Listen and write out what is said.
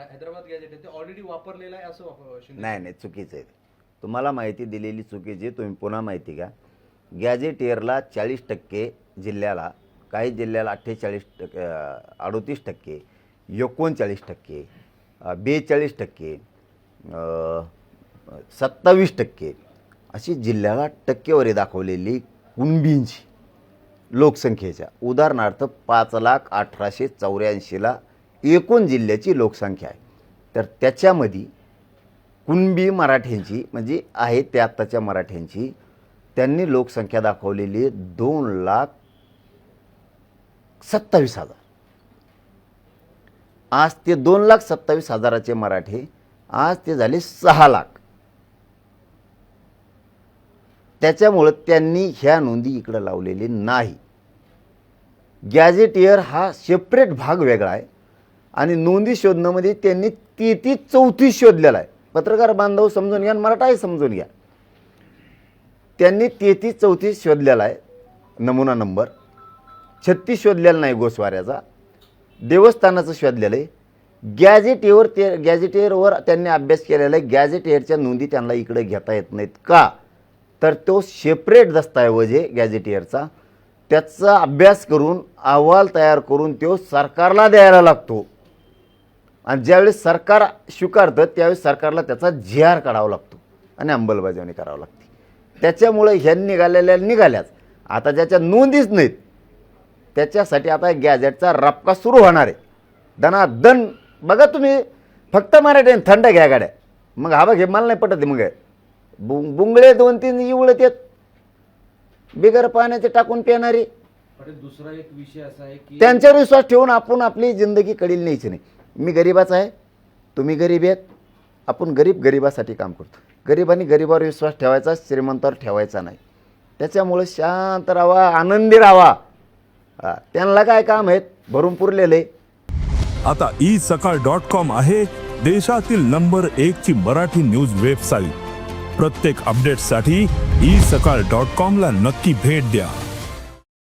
Hyderabad gadget आहे ते already वापरलेलं आहे असं शिंदे नाही नाही चुकीचं आहे तुम्हाला माहिती दिलेली चुकीची तुम्ही पुन्हा माहिती घ्या. गॅजेट इयरला चाळीस टक्के जिल्ह्याला काही जिल्ह्याला अठ्ठेचाळीस टक्के अडोतीस टक्के एकोणचाळीस टक्के बेचाळीस टक्के सत्तावीस टक्के अशी जिल्ह्याला टक्केवारी दाखवलेली कुणबींची लोकसंख्येच्या. उदाहरणार्थ पाच लाख अठराशे चौऱ्याऐंशीला एकूण जिल्ह्याची लोकसंख्या आहे. तर त्याच्यामध्ये कुणबी मराठ्यांची म्हणजे आहे त्या आत्ताच्या मराठ्यांची त्यांनी लोकसंख्या दाखवलेली दोन लाख सत्तावीस हजार. आज ते दोन लाख सत्तावीस हजाराचे मराठे आज ते झाले सहा लाख. त्याच्यामुळं त्यांनी ह्या नोंदी इकडं लावलेली नाही. गॅजेटियर हा सेपरेट भाग वेगळा आहे. आणि नोंदी शोधण्यामध्ये त्यांनी तेहतीस चौतीस शोधलेला आहे. पत्रकार बांधव समजून घ्या आणि मराठाही समजून घ्या. त्यांनी तेहतीस चौतीस शोधलेला आहे नमुना नंबर. छत्तीस शोधलेला नाही गोस्वाऱ्याचा देवस्थानाचं शोधलेलं आहे. गॅजेटियर ते गॅजेटियरवर त्यांनी अभ्यास केलेला आहे. गॅजेटियरच्या नोंदी त्यांना इकडे घेता येत नाहीत का? तर तो सेपरेट दस्तऐवज आहे गॅजेटियरचा त्याचा अभ्यास करून अहवाल तयार करून तो सरकारला द्यायला लागतो. आणि ज्यावेळेस सरकार स्वीकारतं त्यावेळेस सरकारला त्याचा जी आर काढावा लागतो आणि अंमलबजावणी करावी लागते. त्याच्यामुळे ह्या निघालेल्या निघाल्याच. आता ज्याच्या नोंदीच नाहीत त्याच्यासाठी आता गॅजेटचा रपका सुरू होणार आहे. दनादन बघा तुम्ही फक्त मराठी थंड घ्या गाड्या. मग हा बघ हे मला नाही पटत मग. बुंग बुंगळे दोन तीन इवळत येत. बिगर पाण्याचे टाकून पिणारी. दुसरा एक विषय असा आहे की त्यांच्यावर विश्वास ठेवून आपण आपली जिंदगी कडील न्यायची नाही. मी गरीबाचा आहे तुम्ही गरीब आहेत. आपण गरीब गरिबासाठी काम करतो. गरिबांनी गरिबावर विश्वास ठेवायचा श्रीमंतावर ठेवायचा नाही. त्याच्यामुळे शांत राहावा आनंदी राहावा त्यांना काय काम आहेत? भरून पुरलेले. आता ई सकाळ डॉट कॉम आहे देशातील नंबर एक ची मराठी न्यूज वेबसाईट प्रत्येक अपडेटसाठी ई सकाळ डॉट कॉम ला नक्की भेट द्या.